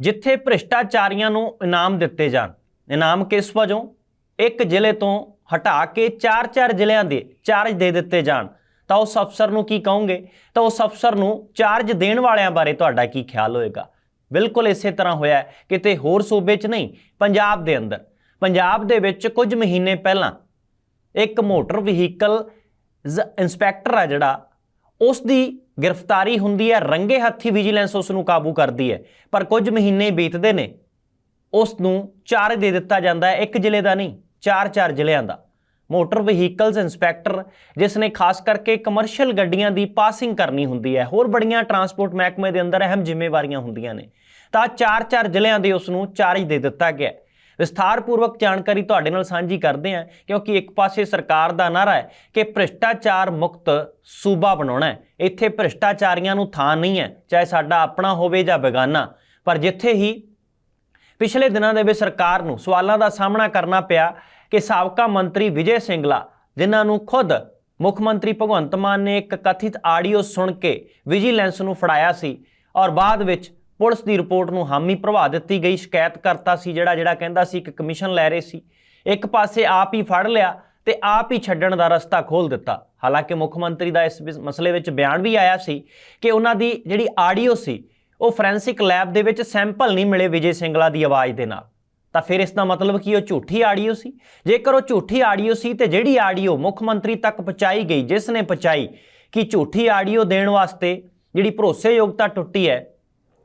ਜਿੱਥੇ ਭ੍ਰਿਸ਼ਟਾਚਾਰੀਆਂ ਨੂੰ ਇਨਾਮ ਦਿੱਤੇ ਜਾਣ। ਇਨਾਮ ਕਿਸ ਵਜੋਂ? ਇੱਕ ਜ਼ਿਲ੍ਹੇ ਤੋਂ ਹਟਾ ਕੇ ਚਾਰ ਚਾਰ ਜ਼ਿਲ੍ਹਿਆਂ ਦੇ ਚਾਰਜ ਦੇ ਦਿੱਤੇ ਜਾਣ। ਤਾਂ ਉਸ ਅਫਸਰ ਨੂੰ ਕੀ ਕਹੋਗੇ? ਤਾਂ ਉਸ ਅਫਸਰ ਨੂੰ ਚਾਰਜ ਦੇਣ ਵਾਲਿਆਂ ਬਾਰੇ ਤੁਹਾਡਾ ਕੀ ਖਿਆਲ ਹੋਏਗਾ? ਬਿਲਕੁਲ ਇਸੇ ਤਰ੍ਹਾਂ ਹੋਇਆ ਕਿਤੇ ਹੋਰ ਸੂਬੇ 'ਚ ਨਹੀਂ, ਪੰਜਾਬ ਦੇ ਅੰਦਰ। ਪੰਜਾਬ ਦੇ ਵਿੱਚ ਕੁਝ ਮਹੀਨੇ ਪਹਿਲਾਂ ਇੱਕ ਮੋਟਰ ਵਹੀਕਲ ਇੰਸਪੈਕਟਰ ਆ ਜਿਹੜਾ ਉਸ ਦੀ ਗ੍ਰਿਫਤਾਰੀ ਹੁੰਦੀ ਹੈ, ਰੰਗੇ ਹੱਥੀ ਵਿਜੀਲੈਂਸ ਉਸ ਨੂੰ ਕਾਬੂ ਕਰਦੀ ਹੈ। ਪਰ ਕੁਝ ਮਹੀਨੇ ਬੀਤਦੇ ਨੇ ਉਸ ਨੂੰ ਚਾਰਜ ਦੇ ਦਿੱਤਾ ਜਾਂਦਾ ਹੈ, ਇੱਕ ਜ਼ਿਲ੍ਹੇ ਦਾ ਨਹੀਂ ਚਾਰ ਚਾਰ ਜ਼ਿਲ੍ਹਿਆਂ ਦਾ। ਮੋਟਰ ਵਹੀਕਲਸ ਇੰਸਪੈਕਟਰ, ਜਿਸ ਨੇ ਖਾਸ ਕਰਕੇ ਕਮਰਸ਼ੀਅਲ ਗੱਡੀਆਂ ਦੀ ਪਾਸਿੰਗ ਕਰਨੀ ਹੁੰਦੀ ਹੈ, ਹੋਰ ਬੜੀਆਂ ਟਰਾਂਸਪੋਰਟ ਮਹਿਕਮੇ ਦੇ ਅੰਦਰ ਅਹਿਮ ਜ਼ਿੰਮੇਵਾਰੀਆਂ ਹੁੰਦੀਆਂ ਨੇ। ਤਾਂ ਚਾਰ ਚਾਰ ਜ਼ਿਲ੍ਹਿਆਂ ਦੇ ਉਸ ਨੂੰ ਚਾਰਜ ਦੇ ਦਿੱਤਾ ਗਿਆ ਵਿਸਥਾਰਪੂਰਵਕ ਜਾਣਕਾਰੀ ਤੁਹਾਡੇ ਨਾਲ ਸਾਂਝੀ ਕਰਦੇ ਹਾਂ, ਕਿਉਂਕਿ ਇੱਕ ਪਾਸੇ ਸਰਕਾਰ ਦਾ ਨਾਰਾ ਹੈ ਕਿ ਭ੍ਰਿਸ਼ਟਾਚਾਰ ਮੁਕਤ ਸੂਬਾ ਬਣਾਉਣਾ ਹੈ। ਇੱਥੇ ਭ੍ਰਿਸ਼ਟਾਚਾਰੀਆਂ ਨੂੰ ਥਾਂ ਨਹੀਂ ਹੈ, ਚਾਹੇ ਸਾਡਾ ਆਪਣਾ ਹੋਵੇ ਜਾਂ ਬੇਗਾਨਾ। ਪਰ ਜਿੱਥੇ ਹੀ ਪਿਛਲੇ ਦਿਨਾਂ ਦੇ ਵਿੱਚ ਸਰਕਾਰ ਨੂੰ ਸਵਾਲਾਂ ਦਾ ਸਾਹਮਣਾ ਕਰਨਾ ਪਿਆ ਕਿ ਸਾਬਕਾ ਮੰਤਰੀ ਵਿਜੇ ਸਿੰਗਲਾ, ਜਿਨ੍ਹਾਂ ਨੂੰ ਖੁਦ ਮੁੱਖ ਮੰਤਰੀ ਭਗਵੰਤ ਮਾਨ ਨੇ ਇੱਕ ਕਥਿਤ ਆਡੀਓ ਸੁਣ ਕੇ ਵਿਜੀਲੈਂਸ ਨੂੰ ਫੜਾਇਆ ਸੀ, ਔਰ ਬਾਅਦ ਵਿੱਚ ਪੁਲਿਸ ਦੀ ਰਿਪੋਰਟ ਨੂੰ ਹਾਮੀ ਪ੍ਰਭਾ ਦਿੱਤੀ ਗਈ। ਸ਼ਿਕਾਇਤਕਰਤਾ ਸੀ ਜਿਹੜਾ ਜਿਹੜਾ ਕਹਿੰਦਾ ਸੀ ਕਿ ਕਮਿਸ਼ਨ ਲੈ ਰਹੇ ਸੀ। ਇੱਕ ਪਾਸੇ ਆਪ ਹੀ ਫੜ ਲਿਆ ਤੇ ਆਪ ਹੀ ਛੱਡਣ ਦਾ ਰਸਤਾ ਖੋਲ ਦਿੱਤਾ। ਹਾਲਾਂਕਿ ਮੁੱਖ ਮੰਤਰੀ ਦਾ ਇਸ ਵਿਸ- ਮਸਲੇ ਵਿੱਚ ਬਿਆਨ ਵੀ ਆਇਆ ਸੀ ਕਿ ਉਹਨਾਂ ਦੀ ਜਿਹੜੀ ਆਡੀਓ ਸੀ, ਉਹ ਫੋਰੈਂਸਿਕ ਲੈਬ ਦੇ ਵਿੱਚ ਸੈਂਪਲ ਨਹੀਂ ਮਿਲੇ ਵਿਜੇ ਸਿੰਗਲਾ ਦੀ ਆਵਾਜ਼ ਦੇ ਨਾਲ। ਤਾਂ ਫਿਰ ਇਸ ਦਾ ਮਤਲਬ ਕੀ, ਉਹ ਝੂਠੀ ਆਡੀਓ ਸੀ? ਜੇਕਰ ਉਹ ਝੂਠੀ ਆਡੀਓ ਸੀ ਤੇ ਜਿਹੜੀ ਆਡੀਓ ਮੁੱਖ ਮੰਤਰੀ ਤੱਕ ਪਹੁੰਚਾਈ ਗਈ, ਜਿਸ ਨੇ ਪਹੁੰਚਾਈ ਕਿ ਝੂਠੀ ਆਡੀਓ ਦੇਣ ਵਾਸਤੇ ਜਿਹੜੀ ਭਰੋਸੇਯੋਗਤਾ ਟੁੱਟੀ ਹੈ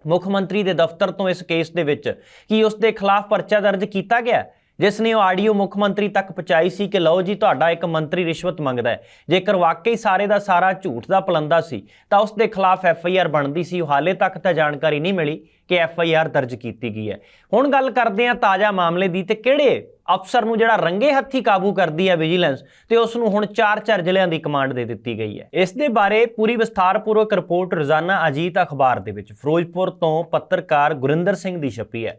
ਮੁੱਖ ਮੰਤਰੀ ਦੇ ਦਫ਼ਤਰ ਤੋਂ ਇਸ ਕੇਸ ਦੇ ਵਿੱਚ ਕੀ ਉਸ ਦੇ ਖਿਲਾਫ ਪਰਚਾ ਦਰਜ ਕੀਤਾ ਗਿਆ? ਜਿਸ ਨੇ ਉਹ ਆਡੀਓ ਮੁੱਖ ਮੰਤਰੀ ਤੱਕ ਪਹੁੰਚਾਈ ਸੀ ਕਿ ਲਓ ਜੀ, ਤੁਹਾਡਾ ਇੱਕ ਮੰਤਰੀ ਰਿਸ਼ਵਤ ਮੰਗਦਾ ਹੈ। ਜੇਕਰ ਵਾਕਈ ਸਾਰੇ ਦਾ ਸਾਰਾ ਝੂਠ ਦਾ ਪਲੰਦਾ ਸੀ, ਤਾਂ ਉਸ ਦੇ ਖਿਲਾਫ ਐਫ ਆਈ ਆਰ ਬਣਦੀ ਸੀ। ਉਹ ਹਾਲੇ ਤੱਕ ਤਾਂ ਜਾਣਕਾਰੀ ਨਹੀਂ ਮਿਲੀ ਕਿ ਐਫ ਆਈ ਆਰ ਦਰਜ ਕੀਤੀ ਗਈ ਹੈ। ਹੁਣ ਗੱਲ ਕਰਦੇ ਹਾਂ ਤਾਜ਼ਾ ਮਾਮਲੇ ਦੀ ਤੇ ਕਿਹੜੇ ਅਫਸਰ ਨੂੰ ਜਿਹੜਾ ਰੰਗੇ ਹੱਥੀ ਕਾਬੂ ਕਰਦੀ ਹੈ ਵਿਜੀਲੈਂਸ ਤੇ ਉਸ ਨੂੰ ਹੁਣ ਚਾਰ ਚਾਰ ਜ਼ਿਲ੍ਹਿਆਂ ਦੀ ਕਮਾਂਡ ਦੇ ਦਿੱਤੀ ਗਈ ਹੈ। ਇਸ ਦੇ ਬਾਰੇ ਪੂਰੀ ਵਿਸਥਾਰਪੂਰਵਕ ਰਿਪੋਰਟ ਰੋਜ਼ਾਨਾ ਅਜੀਤ ਅਖਬਾਰ ਦੇ ਵਿੱਚ। ਫਿਰੋਜ਼ਪੁਰ ਤੋਂ ਪੱਤਰਕਾਰ ਗੁਰਿੰਦਰ ਸਿੰਘ ਦੀ ਛਪੀ ਹੈ।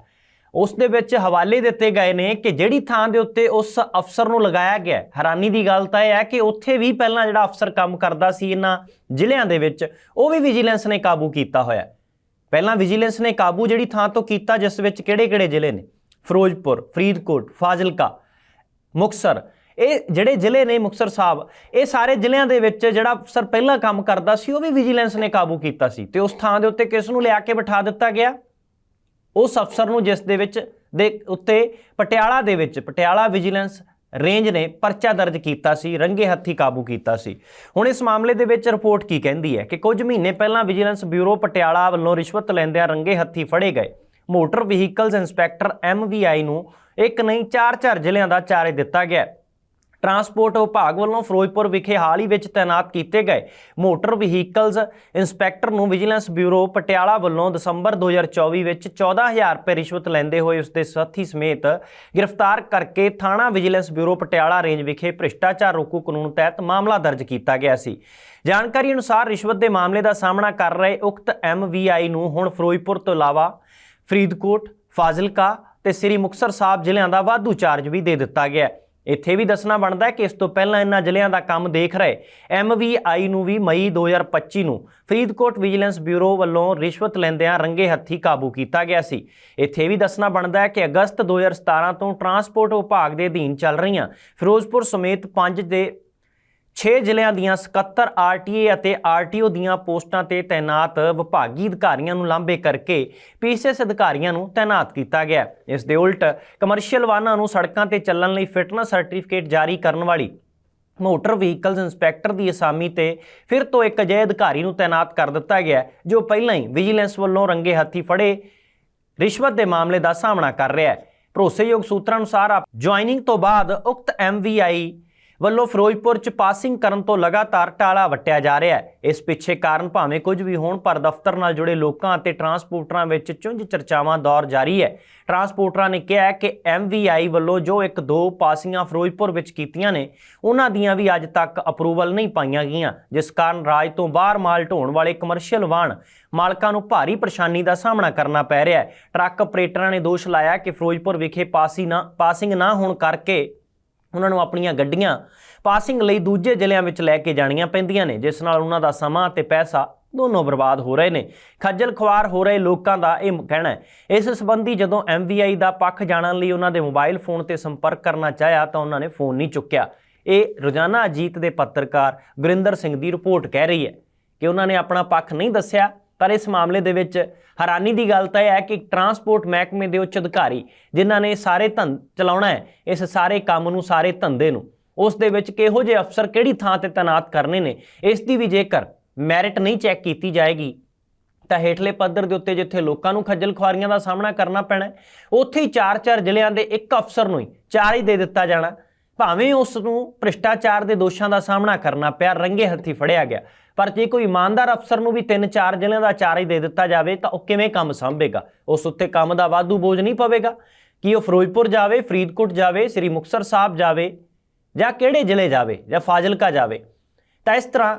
ਉਸ ਦੇ ਵਿੱਚ ਹਵਾਲੇ ਦਿੱਤੇ ਗਏ ਨੇ ਕਿ ਜਿਹੜੀ ਥਾਂ ਦੇ ਉੱਤੇ ਉਸ ਅਫਸਰ ਨੂੰ ਲਗਾਇਆ ਗਿਆ ਹੈਰਾਨੀ ਦੀ ਗੱਲ ਤਾਂ ਇਹ ਹੈ ਕਿ ਉੱਥੇ ਵੀ ਪਹਿਲਾਂ ਜਿਹੜਾ ਅਫਸਰ ਕੰਮ ਕਰਦਾ ਸੀ ਇਹਨਾਂ ਜ਼ਿਲ੍ਹਿਆਂ ਦੇ ਵਿੱਚ, ਉਹ ਵੀ ਵਿਜੀਲੈਂਸ ਨੇ ਕਾਬੂ ਕੀਤਾ ਹੋਇਆ ਪਹਿਲਾਂ ਵਿਜੀਲੈਂਸ ਨੇ ਕਾਬੂ ਜਿਹੜੀ ਥਾਂ ਤੋਂ ਕੀਤਾ, ਜਿਸ ਵਿੱਚ ਕਿਹੜੇ-ਕਿਹੜੇ ਜ਼ਿਲ੍ਹੇ ਨੇ? ਫਿਰੋਜ਼ਪੁਰ, ਫਰੀਦਕੋਟ, ਫਾਜ਼ਿਲਕਾ ਮੁਕਸਰ ਇਹ ਜਿਹੜੇ ਜ਼ਿਲ੍ਹੇ ਨੇ ਮੁਕਸਰ ਸਾਹਿਬ, ਇਹ ਸਾਰੇ ਜ਼ਿਲ੍ਹਿਆਂ ਦੇ ਵਿੱਚ ਜਿਹੜਾ ਅਫਸਰ ਪਹਿਲਾਂ ਕੰਮ ਕਰਦਾ ਸੀ, ਉਹ ਵੀ ਵਿਜੀਲੈਂਸ ਨੇ ਕਾਬੂ ਕੀਤਾ ਸੀ। ਤੇ ਉਸ ਥਾਂ ਦੇ ਉੱਤੇ ਕਿਸ ਨੂੰ ਲਿਆ ਕੇ ਬਿਠਾ ਦਿੱਤਾ ਗਿਆ? ਉਸ ਅਫਸਰ ਨੂੰ ਜਿਸ ਦੇ ਵਿੱਚ, ਦੇ ਉੱਤੇ ਪਟਿਆਲਾ ਦੇ ਵਿੱਚ, ਪਟਿਆਲਾ ਵਿਜੀਲੈਂਸ ਰੇਂਜ ਨੇ ਪਰਚਾ ਦਰਜ ਕੀਤਾ ਸੀ, ਰੰਗੇ ਹੱਥੀ ਕਾਬੂ ਕੀਤਾ ਸੀ। ਹੁਣ ਇਸ ਮਾਮਲੇ ਦੇ ਵਿੱਚ ਰਿਪੋਰਟ ਕੀ ਕਹਿੰਦੀ ਹੈ? ਕਿ ਕੁਝ ਮਹੀਨੇ ਪਹਿਲਾਂ ਵਿਜੀਲੈਂਸ ਬਿਊਰੋ ਪਟਿਆਲਾ ਵੱਲੋਂ ਰਿਸ਼ਵਤ ਲੈਂਦਿਆਂ ਰੰਗੇ ਹੱਥੀ ਫੜੇ ਗਏ। ਮੋਟਰ ਵਹੀਕਲਸ ਇੰਸਪੈਕਟਰ ਐਮਵੀਆਈ ਨੂੰ ਇੱਕ ਨਹੀਂ ਚਾਰ ਚਾਰ ਜ਼ਿਲ੍ਹਿਆਂ ਦਾ ਚਾਰੇ ਦਿੱਤਾ ਗਿਆ। ਟਰਾਂਸਪੋਰਟ ਵਿਭਾਗ ਵੱਲੋਂ ਫਿਰੋਜ਼ਪੁਰ ਵਿਖੇ ਹਾਲ ਹੀ ਵਿੱਚ ਤਾਇਨਾਤ ਕੀਤੇ ਗਏ ਮੋਟਰ ਵਹੀਕਲਸ ਇੰਸਪੈਕਟਰ ਨੂੰ ਵਿਜੀਲੈਂਸ ਬਿਊਰੋ ਪਟਿਆਲਾ ਵੱਲੋਂ ਦਸੰਬਰ 2024 ਵਿੱਚ 14000 ਰੁਪਏ ਰਿਸ਼ਵਤ ਲੈਂਦੇ ਹੋਏ ਉਸ ਦੇ ਸਾਥੀ ਸਮੇਤ ਗ੍ਰਿਫਤਾਰ ਕਰਕੇ ਥਾਣਾ ਵਿਜੀਲੈਂਸ ਬਿਊਰੋ ਪਟਿਆਲਾ ਰੇਂਜ ਵਿਖੇ ਭ੍ਰਿਸ਼ਟਾਚਾਰ ਰੋਕੂ ਕਾਨੂੰਨ ਤਹਿਤ ਮਾਮਲਾ ਦਰਜ ਕੀਤਾ ਗਿਆ ਸੀ। ਜਾਣਕਾਰੀ ਅਨੁਸਾਰ ਰਿਸ਼ਵਤ ਦੇ ਮਾਮਲੇ ਦਾ ਸਾਹਮਣਾ ਕਰ ਰਹੇ ਉਕਤ ਐਮਵੀਆਈ ਨੂੰ ਹੁਣ ਫਿਰੋਜ਼ਪੁਰ ਤੋਂ ਇਲਾਵਾ ਫਰੀਦਕੋਟ, ਫਾਜ਼ਿਲਕਾ ਤੇ ਸ੍ਰੀ ਮੁਕਤਸਰ ਸਾਹਿਬ ਜ਼ਿਲ੍ਹਿਆਂ ਦਾ ਵਾਧੂ ਚਾਰਜ ਵੀ ਦੇ ਦਿੱਤਾ ਗਿਆ ਹੈ। ਇੱਥੇ ਵੀ ਦੱਸਣਾ ਬਣਦਾ ਹੈ ਕਿ ਇਸ ਤੋਂ ਪਹਿਲਾਂ ਇਹਨਾਂ ਜ਼ਿਲ੍ਹਿਆਂ ਦਾ ਕੰਮ ਦੇਖ ਰਹੇ ਐਮਵੀਆਈ ਨੂੰ ਵੀ ਮਈ 2025 ਨੂੰ ਫਰੀਦਕੋਟ ਵਿਜੀਲੈਂਸ ਬਿਊਰੋ ਵੱਲੋਂ ਰਿਸ਼ਵਤ ਲੈਂਦਿਆਂ ਰੰਗੇ ਹੱਥੀ ਕਾਬੂ ਕੀਤਾ ਗਿਆ ਸੀ। ਇੱਥੇ ਵੀ ਦੱਸਣਾ ਬਣਦਾ ਹੈ ਕਿ ਅਗਸਤ 2017 ਤੋਂ ਟਰਾਂਸਪੋਰਟ ਵਿਭਾਗ ਦੇ ਅਧੀਨ ਚੱਲ ਰਹੀਆਂ ਫਿਰੋਜ਼ਪੁਰ ਸਮੇਤ 5 ਦੇ 6 ਜ਼ਿਲ੍ਹਿਆਂ ਦੀਆਂ 77 ਆਰਟੀਏ ਅਤੇ ਆਰਟੀਓ ਦੀਆਂ ਪੋਸਟਾਂ ਤੇ ਤਾਇਨਾਤ ਵਿਭਾਗੀ ਅਧਿਕਾਰੀਆਂ ਨੂੰ ਲਾਂਭੇ ਕਰਕੇ ਪੀਸੀਐਸ ਅਧਿਕਾਰੀਆਂ ਨੂੰ ਤਾਇਨਾਤ ਕੀਤਾ ਗਿਆ। ਇਸ ਦੇ ਉਲਟ ਕਮਰਸ਼ੀਅਲ ਵਾਹਨਾਂ ਨੂੰ ਸੜਕਾਂ ਤੇ ਚੱਲਣ ਲਈ ਫਿਟਨੈਸ ਸਰਟੀਫਿਕੇਟ ਜਾਰੀ ਕਰਨ ਵਾਲੀ ਮੋਟਰ ਵਹੀਕਲਸ ਇੰਸਪੈਕਟਰ ਦੀ ਅਸਾਮੀ ਤੇ ਫਿਰ ਤੋਂ ਇੱਕ ਅਜਿਹੇ ਅਧਿਕਾਰੀ ਨੂੰ ਤਾਇਨਾਤ ਕਰ ਦਿੱਤਾ ਗਿਆ ਜੋ ਪਹਿਲਾਂ ਹੀ ਵਿਜੀਲੈਂਸ ਵੱਲੋਂ ਰੰਗੇ ਹੱਥੀ ਫੜੇ ਰਿਸ਼ਵਤ ਦੇ ਮਾਮਲੇ ਦਾ ਸਾਹਮਣਾ ਕਰ ਰਿਹਾ ਹੈ। ਭਰੋਸੇਯੋਗ ਸੂਤਰਾਂ ਅਨੁਸਾਰ ਜੁਆਇਨਿੰਗ ਤੋਂ ਬਾਅਦ ਉਕਤ ਐਮਵੀਆਈ ਵੱਲੋਂ ਫਿਰੋਜ਼ਪੁਰ ਚ ਪਾਸਿੰਗ ਕਰਨ ਤੋਂ ਲਗਾਤਾਰ ਟਾਲਾ ਵੱਟਿਆ ਜਾ ਰਿਹਾ ਹੈ। ਇਸ ਪਿੱਛੇ ਕਾਰਨ ਭਾਵੇਂ ਕੁਝ ਵੀ ਹੋਣ, ਪਰ ਦਫ਼ਤਰ ਨਾਲ ਜੁੜੇ ਲੋਕਾਂ ਅਤੇ ਟਰਾਂਸਪੋਰਟਰਾਂ ਵਿੱਚ ਚੁੰਝ ਚਰਚਾਵਾਂ ਦੌਰ ਜਾਰੀ ਹੈ। ਟਰਾਂਸਪੋਰਟਰਾਂ ਨੇ ਕਿਹਾ ਹੈ ਕਿ ਐਮਵੀਆਈ ਵੱਲੋਂ ਜੋ ਇੱਕ ਦੋ ਪਾਸਿੰਗਾਂ ਫਿਰੋਜ਼ਪੁਰ ਵਿੱਚ ਕੀਤੀਆਂ ਨੇ, ਉਹਨਾਂ ਦੀਆਂ ਵੀ ਅੱਜ ਤੱਕ ਅਪਰੂਵਲ ਨਹੀਂ ਪਾਈਆਂ ਗਈਆਂ, ਜਿਸ ਕਾਰਨ ਰਾਜ ਤੋਂ ਬਾਹਰ ਮਾਲ ਢੋਣ ਵਾਲੇ ਕਮਰਸ਼ੀਅਲ ਵਾਹਨ ਮਾਲਕਾਂ ਨੂੰ ਭਾਰੀ ਪਰੇਸ਼ਾਨੀ ਦਾ ਸਾਹਮਣਾ ਕਰਨਾ ਪੈ ਰਿਹਾ ਹੈ। ਟਰੱਕ ਆਪਰੇਟਰਾਂ ਨੇ ਦੋਸ਼ ਲਾਇਆ ਕਿ ਫਿਰੋਜ਼ਪੁਰ ਵਿਖੇ ਪਾਸੀ ਨਾ, ਪਾਸਿੰਗ ਨਾ ਹੋਣ ਕਰਕੇ ਉਹਨਾਂ ਨੂੰ ਆਪਣੀਆਂ ਗੱਡੀਆਂ ਪਾਸਿੰਗ ਲਈ ਦੂਜੇ ਜ਼ਿਲ੍ਹਿਆਂ ਵਿੱਚ ਲੈ ਕੇ ਜਾਣੀਆਂ ਪੈਂਦੀਆਂ ਨੇ, ਜਿਸ ਨਾਲ ਉਹਨਾਂ ਦਾ ਸਮਾਂ ਤੇ ਪੈਸਾ ਦੋਨੋਂ ਬਰਬਾਦ ਹੋ ਰਹੇ ਨੇ। ਖੱਜਲ ਖੁਆਰ ਹੋ ਰਹੇ ਲੋਕਾਂ ਦਾ ਇਹ ਕਹਿਣਾ ਹੈ। ਇਸ ਸੰਬੰਧੀ ਜਦੋਂ ਐਮਵੀਆਈ ਦਾ ਪੱਖ ਜਾਣਨ ਲਈ ਉਹਨਾਂ ਦੇ ਮੋਬਾਈਲ ਫੋਨ ਤੇ ਸੰਪਰਕ ਕਰਨਾ ਚਾਹਿਆ ਤਾਂ ਉਹਨਾਂ ਨੇ ਫੋਨ ਨਹੀਂ ਚੁੱਕਿਆ। ਇਹ ਰੋਜ਼ਾਨਾ ਅਜੀਤ ਦੇ ਪੱਤਰਕਾਰ ਗੁਰਿੰਦਰ ਸਿੰਘ ਦੀ ਰਿਪੋਰਟ ਕਹਿ ਰਹੀ ਹੈ ਕਿ ਉਹਨਾਂ ਨੇ ਆਪਣਾ ਪੱਖ ਨਹੀਂ ਦੱਸਿਆ। ਪਰ ਇਸ ਮਾਮਲੇ ਦੇ ਵਿੱਚ ਹੈਰਾਨੀ ਦੀ ਗੱਲ ਤਾਂ ਇਹ ਹੈ ਕਿ ਟਰਾਂਸਪੋਰਟ ਮਹਿਕਮੇ ਦੇ ਉੱਚ ਅਧਿਕਾਰੀ ਜਿਨ੍ਹਾਂ ਨੇ ਸਾਰੇ ਧੰ, ਚਲਾਉਣਾ ਹੈ, ਇਸ ਸਾਰੇ ਕੰਮ ਨੂੰ ਸਾਰੇ ਧੰਦੇ ਨੂੰ, ਉਸ ਦੇ ਵਿੱਚ ਕਿਹੋ ਜਿਹੇ ਅਫਸਰ ਕਿਹੜੀ ਥਾਂ ਤੇ ਤਾਇਨਾਤ ਕਰਨੇ ਨੇ, ਇਸ ਦੀ ਵੀ ਜੇਕਰ ਮੈਰਿਟ ਨਹੀਂ ਚੈੱਕ ਕੀਤੀ ਜਾਏਗੀ, ਤਾਂ ਹੇਠਲੇ ਪੱਧਰ ਦੇ ਉੱਤੇ ਜਿੱਥੇ ਲੋਕਾਂ ਨੂੰ ਖੱਜਲ ਖੁਆਰੀਆਂ ਦਾ ਸਾਹਮਣਾ ਕਰਨਾ ਪੈਣਾ ਉੱਥੇ ਹੀ ਚਾਰ ਚਾਰ ਜ਼ਿਲ੍ਹਿਆਂ ਦੇ ਇੱਕ ਅਫਸਰ ਨੂੰ ਹੀ ਚਾਰ ਹੀ ਦੇ ਦਿੱਤਾ ਜਾਣਾ। ਭਾਵੇਂ ਉਸ ਨੂੰ ਭ੍ਰਿਸ਼ਟਾਚਾਰ ਦੇ ਦੋਸ਼ਾਂ ਦਾ ਸਾਹਮਣਾ ਕਰਨਾ ਪਿਆ, ਰੰਗੇ ਹੱਥੀ ਫੜਿਆ ਗਿਆ। ਪਰ ਜੇ ਕੋਈ ਇਮਾਨਦਾਰ ਅਫਸਰ ਨੂੰ ਵੀ ਤਿੰਨ ਚਾਰ ਜ਼ਿਲ੍ਹਿਆਂ ਦਾ ਚਾਰਜ ਦੇ ਦਿੱਤਾ ਜਾਵੇ, ਤਾਂ ਉਹ ਕਿਵੇਂ ਕੰਮ ਸੰਭੇਗਾ? ਉਸ ਉੱਤੇ ਕੰਮ ਦਾ ਵਾਧੂ ਬੋਝ ਨਹੀਂ ਪਵੇਗਾ। ਕਿ ਉਹ ਫਿਰੋਜ਼ਪੁਰ ਜਾਵੇ, ਫਰੀਦਕੋਟ ਜਾਵੇ, ਸ੍ਰੀ ਮੁਕਤਸਰ ਸਾਹਿਬ ਜਾਵੇ ਜਾਂ ਕਿਹੜੇ ਜ਼ਿਲ੍ਹੇ ਜਾਵੇ ਜਾਂ ਫਾਜ਼ਿਲਕਾ ਜਾਵੇ? ਤਾਂ ਇਸ ਤਰ੍ਹਾਂ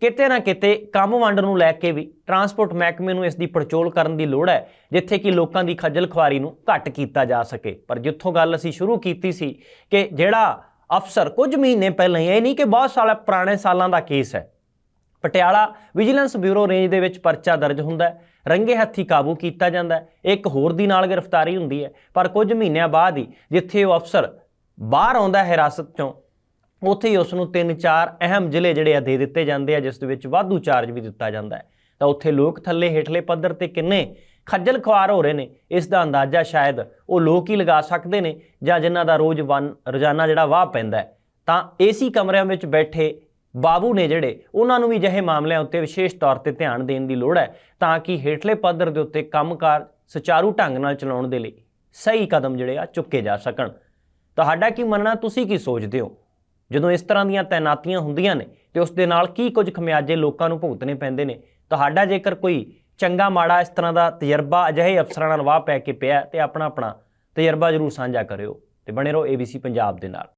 ਕਿਤੇ ਨਾ ਕਿਤੇ ਕੰਮ ਵੰਡ ਨੂੰ ਲੈ ਕੇ ਵੀ ਟਰਾਂਸਪੋਰਟ ਮਹਿਕਮੇ ਨੂੰ ਇਸ ਦੀ ਪੜਚੋਲ ਕਰਨ ਦੀ ਲੋੜ ਹੈ, ਜਿੱਥੇ ਕਿ ਲੋਕਾਂ ਦੀ ਖੱਜਲ ਖੁਆਰੀ ਨੂੰ ਘੱਟ ਕੀਤਾ ਜਾ ਸਕੇ। ਪਰ ਜਿੱਥੋਂ ਗੱਲ ਅਸੀਂ ਸ਼ੁਰੂ ਕੀਤੀ ਸੀ ਕਿ ਜਿਹੜਾ ਅਫਸਰ ਕੁਝ ਮਹੀਨੇ ਪਹਿਲਾਂ ਹੀ, ਇਹ ਨਹੀਂ ਕਿ ਬਹੁਤ ਸਾਲ, ਪੁਰਾਣੇ ਸਾਲਾਂ ਦਾ ਕੇਸ ਹੈ। ਪਟਿਆਲਾ ਵਿਜੀਲੈਂਸ ਬਿਊਰੋ ਰੇਂਜ ਦੇ ਵਿੱਚ ਪਰਚਾ ਦਰਜ ਹੁੰਦਾ ਹੈ, ਰੰਗੇ ਹੱਥੀ ਕਾਬੂ ਕੀਤਾ ਜਾਂਦਾ ਹੈ, ਇੱਕ ਹੋਰ ਦੀ ਨਾਲ ਗ੍ਰਿਫਤਾਰੀ ਹੁੰਦੀ ਹੈ। ਪਰ ਕੁਝ ਮਹੀਨਿਆਂ ਬਾਅਦ ਹੀ ਜਿੱਥੇ ਉਹ ਅਫਸਰ ਬਾਹਰ ਆਉਂਦਾ ਹੈ ਹਿਰਾਸਤ ਚੋਂ ਉੱਥੇ ਹੀ ਉਸ ਨੂੰ ਤਿੰਨ ਚਾਰ ਅਹਿਮ ਜ਼ਿਲ੍ਹੇ ਜਿਹੜੇ ਆ ਦੇ ਦਿੱਤੇ ਜਾਂਦੇ ਆ, ਜਿਸ ਦੇ ਵਿੱਚ ਵਾਧੂ ਚਾਰਜ ਵੀ ਦਿੱਤਾ ਜਾਂਦਾ ਹੈ। ਤਾਂ ਉੱਥੇ ਲੋਕ ਥੱਲੇ ਹੇਠਲੇ ਪੱਧਰ ਤੇ ਕਿੰਨੇ ਖੱਜਲ ਖੁਆਰ ਹੋ ਰਹੇ ਨੇ, ਇਸ ਦਾ ਅੰਦਾਜ਼ਾ ਸ਼ਾਇਦ ਉਹ ਲੋਕ ਹੀ ਲਗਾ ਸਕਦੇ ਨੇ, ਜਾਂ ਜਿਨ੍ਹਾਂ ਦਾ ਰੋਜ਼ ਵਨ ਰੋਜ਼ਾਨਾ ਜਿਹੜਾ ਵਾਹ ਪੈਂਦਾ ਹੈ। ਤਾਂ ਏਸੀ ਕਮਰਿਆਂ ਵਿੱਚ ਬੈਠੇ ਬਾਬੂ ਨੇ ਜਿਹੜੇ, ਉਹਨਾਂ ਨੂੰ ਵੀ ਅਜਿਹੇ ਮਾਮਲਿਆਂ ਉੱਤੇ ਵਿਸ਼ੇਸ਼ ਤੌਰ ਤੇ ਧਿਆਨ ਦੇਣ ਦੀ ਲੋੜ ਹੈ, ਤਾਂ ਕਿ ਹੇਠਲੇ ਪੱਧਰ ਦੇ ਉੱਤੇ ਕੰਮਕਾਰ ਸੁਚਾਰੂ ਢੰਗ ਨਾਲ ਚਲਾਉਣ ਦੇ ਲਈ ਸਹੀ ਕਦਮ ਜਿਹੜੇ ਆ ਚੁੱਕੇ ਜਾ ਸਕਣ। ਤੁਹਾਡਾ ਕੀ ਮੰਨਣਾ, ਤੁਸੀਂ ਕੀ ਸੋਚਦੇ ਹੋ? ਜਦੋਂ ਇਸ ਤਰ੍ਹਾਂ ਦੀਆਂ ਤਾਇਨਾਤੀਆਂ ਹੁੰਦੀਆਂ ਨੇ ਤੇ ਉਸ ਦੇ ਨਾਲ ਕੀ ਕੁਝ ਖਮਿਆਜੇ ਲੋਕਾਂ ਨੂੰ ਭੁਗਤਣੇ ਪੈਂਦੇ ਨੇ, ਤੁਹਾਡਾ ਜੇਕਰ ਕੋਈ ਚੰਗਾ ਮਾੜਾ ਇਸ ਤਰ੍ਹਾਂ ਦਾ ਤਜਰਬਾ ਅਜਿਹੇ ਅਫਸਰਾਂ ਨਾਲ ਵਾਹ ਪੈ ਕੇ ਪਿਆ ਤੇ ਆਪਣਾ ਆਪਣਾ ਤਜਰਬਾ ਜ਼ਰੂਰ ਸਾਂਝਾ ਕਰਿਓ ਤੇ ਬਣੇ ਰਹੋ ABC ਪੰਜਾਬ ਦੇ ਨਾਲ।